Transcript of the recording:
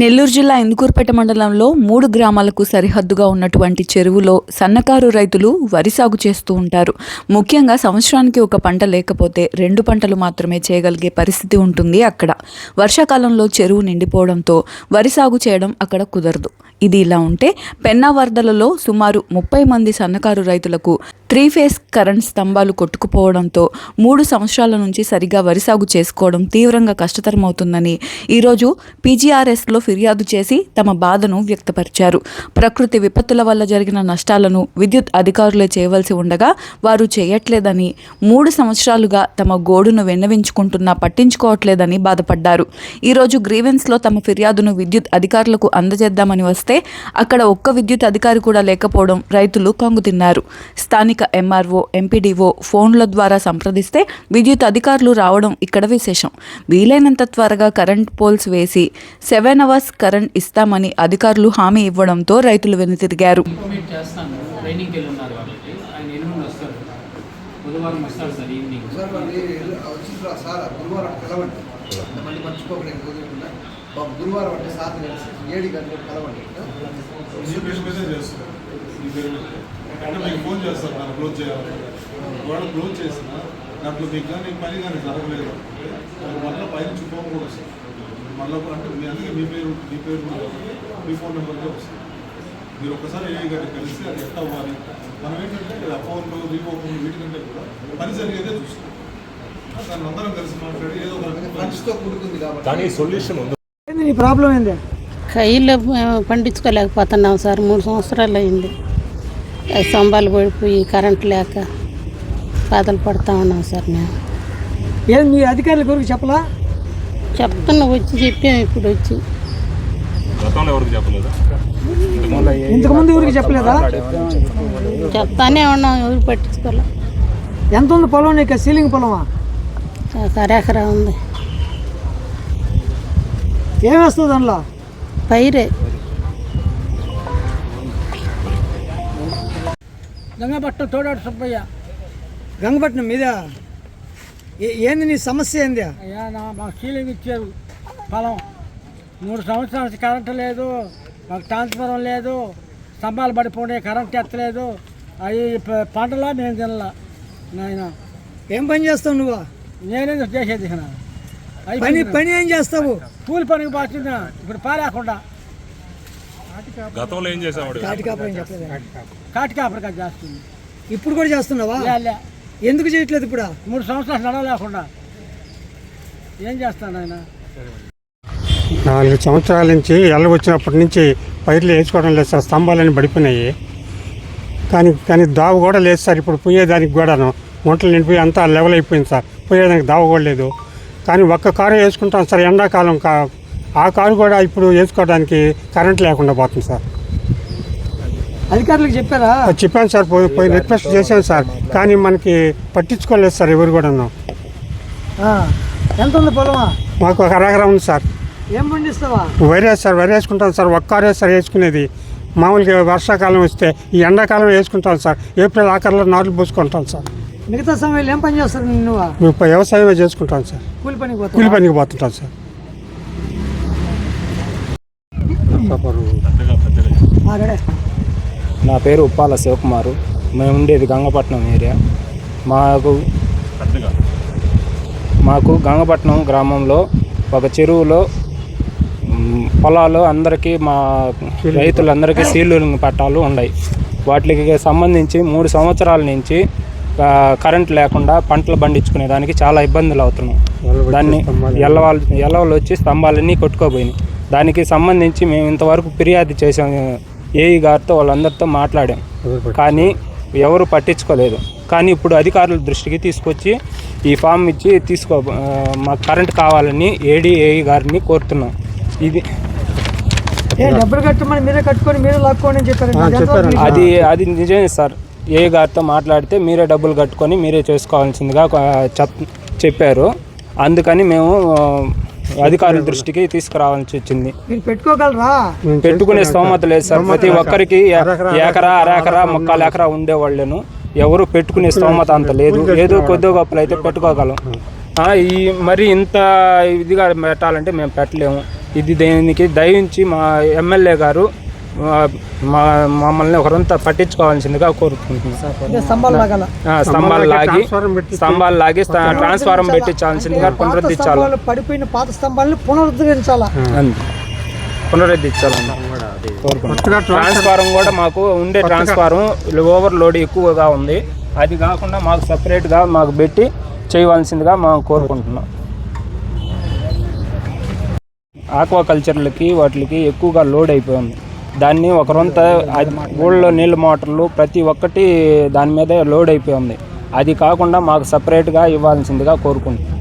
నెల్లూరు జిల్లా ఇందుకూరుపేట మండలంలో మూడు గ్రామాలకు సరిహద్దుగా ఉన్నటువంటి చెరువులో సన్నకారు రైతులు వరి సాగు చేస్తూ ఉంటారు. ముఖ్యంగా సంవత్సరానికి ఒక పంట లేకపోతే రెండు పంటలు మాత్రమే చేయగలిగే పరిస్థితి ఉంటుంది అక్కడ. వర్షాకాలంలో చెరువు నిండిపోవడంతో వరి సాగు చేయడం అక్కడ కుదరదు. ఇది ఇలా ఉంటే పెన్నా వరదలలో సుమారు ముప్పై మంది సన్నకారు రైతులకు త్రీ ఫేస్ కరెంట్ స్తంభాలు కొట్టుకుపోవడంతో మూడు సంవత్సరాల నుంచి సరిగా వరి సాగు చేసుకోవడం తీవ్రంగా కష్టతరమవుతుందని ఈరోజు పీజీఆర్ఎస్లో ఫిర్యాదు చేసి తమ బాధను వ్యక్తపరిచారు. ప్రకృతి విపత్తుల వల్ల జరిగిన నష్టాలను విద్యుత్ అధికారులే చేయవలసి ఉండగా వారు చేయట్లేదని మూడు సంవత్సరాలుగా తమ గోడును విన్నవించుకుంటున్నా పట్టించుకోవట్లేదని బాధపడ్డారు. ఈరోజు గ్రీవెన్స్లో తమ ఫిర్యాదును విద్యుత్ అధికారులకు అందజేద్దామని వస్తే అక్కడ ఒక్క విద్యుత్ అధికారి కూడా లేకపోవడం రైతులు కంగుతిన్నారు. స్థానిక ఎంఆర్ఓ ఎంపీడీఓ ఫోన్ల ద్వారా సంప్రదిస్తే విద్యుత్ అధికారులు రావడం ఇక్కడ విశేషం. వీలైనంత త్వరగా కరెంట్ పోల్స్ వేసి సెవెన్ అవర్స్ కరెంట్ ఇస్తామని అధికారులు హామీ ఇవ్వడంతో రైతులు వెనుతిరిగారు. ఈవినింగ్ బాబు గురువారం అంటే సార్ ఏడు గంటలకు కలవండి. అంటే మీకు ఫోన్ చేస్తారు నన్ను క్లోజ్ చేయాలి. ఒకవేళ క్లోజ్ చేసిన దాంట్లో మీకు కానీ పని కానీ జరగలేదు మళ్ళీ పైన చూపం కూడా వస్తుంది. మళ్ళీ అంటే మీ అందుకే మీ పేరు మీ పేరు మీద మీ ఫోన్ నెంబర్కే వస్తుంది. మీరు ఒక్కసారి ఏ గట్టి కలిస్తే అది ఎట్లా అవ్వాలి? మనం ఏంటంటే అకౌంట్లు రీఓపెన్ వీటికంటే కూడా పని జరిగేదే చూస్తాం దాన్ని అందరం కలిసి మాట్లాడి ఏదో ఒక రకంగా ఫండ్స్తో కూడుకుంది కాబట్టి. దానికి సొల్యూషన్ ఉంది. ప్రాబ్లం ఏంది? కైలో పండించుకోలేకపోతున్నాం సార్. మూడు సంవత్సరాలు అయింది. ఆ స్తంభాలు పడిపోయి కరెంట్ లేక బాధలు పడుతూ ఉన్నాం సార్ మేము. ఏం మీ అధికారుల గురించి చెప్పలా? చెప్తున్నా వచ్చి చెప్పాం ఇప్పుడు వచ్చి. గతంలో ఎవరికి చెప్పలేదు? ఇంతకుముందు ఊరికి చెప్పలేదా? చెప్తానే ఉన్నాం ఎవరు పట్టించుకోలే. ఎంత ఉంది పొలం నీకు సీలింగ్ పొలమా? ఒక అరెకరా ఉంది. ఏం వేస్తుంది దానిలో పైరే. గంగపట్నం తోడాడు సుబ్బయ్య. గంగపట్నం మీద ఏ- ఏంది నీ సమస్య ఏంది? అయ్యా నా మాకు సీలింగ్ ఇచ్చారు. పొలం. మూడు సంవత్సరాల నుంచి కరెంటు లేదు. మాకు ట్రాన్స్ఫారం లేదు. స్తంభాలు పడిపోయి కరెంట్ ఎత్తలేదు. అవి పంటలా మేము తినలా. నాయన. ఏం పని చేస్తావు నువ్వు? నేనేం చేసేది. పని. పని ఏం చేస్తావు? కూలి పనికి ఇప్పుడు పాలేకుండా గతంలో ఏం చేసావాడు చెప్పలేదు. చేస్తుంది ఇప్పుడు కూడా చేస్తున్నావా. ఎందుకు చేయట్లేదు ఇప్పుడు? మూడు సంవత్సరాలు నడవలేకుండా. ఏం చేస్తాను ఆయన? నాలుగు సంవత్సరాల నుంచి ఎల్ల వచ్చినప్పటి నుంచి పైర్లు వేసుకోవడం లేదు సార్ స్తంభాలన్నీ పడిపోయినాయి. కానీ కానీ దావ కూడా లేదు సార్ ఇప్పుడు పోయేదానికి కూడాను. వంటలు నిండిపోయి అంతా లెవెల్ అయిపోయింది సార్. పోయేదానికి దావ కూడా లేదు. కానీ ఒక్క కారు వేసుకుంటాం సార్ ఎండాకాలం కా ఆ కారు కూడా ఇప్పుడు వేసుకోవడానికి కరెంట్ లేకుండా పోతుంది సార్. అధికారులకు చెప్పారా? చెప్పాను సార్ పోయి పోయి రిక్వెస్ట్ చేశాను సార్ కానీ మనకి పట్టించుకోలేదు సార్ ఎవరు కూడాను. ఆ. ఎంత ఉంది పొలమా? మాకు ఒక అరగర ఉంది సార్. ఏం పండిస్తావా? వరి సార్ వరి వేసుకుంటాం సార్ ఒక్కరే సార్ వేసుకునేది. మామూలుగా వర్షాకాలం వస్తే ఈ ఎండాకాలం వేసుకుంటాం సార్ ఏప్రిల్ ఆఖరిలో నాట్లు పోసుకుంటాం సార్. మిగతా సమయంలో ఏం పని చేస్తారు నువ్వు? మేము వ్యవసాయమే చేసుకుంటాం సార్. కూలి పనికి కూలి పనికి పోతుంటాం సార్. నా పేరు ఉప్పాల శివకుమారు. మేము ఉండేది గంగపట్నం ఏరియా. మాకు పెద్దగా మాకు గంగపట్నం గ్రామంలో ఒక చెరువులో మ్, పొలాలు అందరికీ మా రైతులందరికీ సీలింగ్ పట్టాలు ఉన్నాయి. వాటికి సంబంధించి మూడు సంవత్సరాల నుంచి కరెంట్ లేకుండా పంటలు పండించుకునే దానికి చాలా ఇబ్బందులు అవుతున్నాం దాన్ని ఎల్లవాళ్ళు ఎల్లవాళ్ళు వచ్చి స్తంభాలన్నీ కొట్టుకోపోయినాయి దానికి సంబంధించి మేము ఇంతవరకు ఫిర్యాదు చేసాం ఏఈ గారితో వాళ్ళందరితో మాట్లాడాం. కానీ ఎవరు పట్టించుకోలేదు. కానీ ఇప్పుడు అధికారుల దృష్టికి తీసుకొచ్చి ఈ ఫామ్ ఇచ్చి తీసుకో మాకు కరెంట్ కావాలని ఏడీ ఏఈ గారిని కోరుతున్నాం. ఇది ఏ డబ్బులు కట్టమని మీరే కట్టుకొని మీరే లాక్కోండి అని చెప్పారు? అది అది నిజమే సార్. ఏ గారితో మాట్లాడితే మీరే డబ్బులు కట్టుకొని మీరే చేసుకోవాల్సిందిగా చెప్పారు. అందుకని మేము అధికారుల దృష్టికి తీసుకురావాల్సి వచ్చింది. మీరు పెట్టుకోగలరా? పెట్టుకునే స్తోమత లేదు సార్. ప్రతి ఒక్కరికి ఎకరా అరెకరా ముక్కాలు ఎకరా ఉండేవాళ్ళను. ఎవరు పెట్టుకునే స్తోమత అంత లేదు. ఏదో కొద్దిగా గొప్పలు అయితే పెట్టుకోగలం. ఆ, ఈ మరి ఇంత ఇదిగా పెట్టాలంటే మేము పెట్టలేము. ఇది దీనికి దయించి మా ఎమ్మెల్యే గారు మమ్మల్ని ఒకరంతా పట్టించుకోవాల్సిందిగా కోరుకుంటున్నాం. స్తంభాలు లాగి స్తంభాలు లాగి ట్రాన్స్ఫారం పెట్టించాల్సిందిగా పునరుద్ధరించాలి? పడిపోయిన పాత స్తంభాలను పునరుద్ధరించాలా? పునరుద్ధరించాలన్న ట్రాన్స్ఫారం కూడా మాకు ఉండే ట్రాన్స్ఫారం ఓవర్లోడ్ ఎక్కువగా ఉంది. అది కాకుండా మాకు సపరేట్గా మాకు పెట్టి చేయవలసిందిగా మేము కోరుకుంటున్నాం. ఆక్వాకల్చర్లకి వాటికి ఎక్కువగా లోడ్ అయిపోయింది. దాన్ని ఒకరంతా అది ఊళ్ళో నీళ్ళ మోటార్లు ప్రతి ఒక్కటి దాని మీద లోడ్ అయిపోయింది అది కాకుండా మాకు సపరేట్గా ఇవ్వాల్సిందిగా కోరుకుంటున్నాం.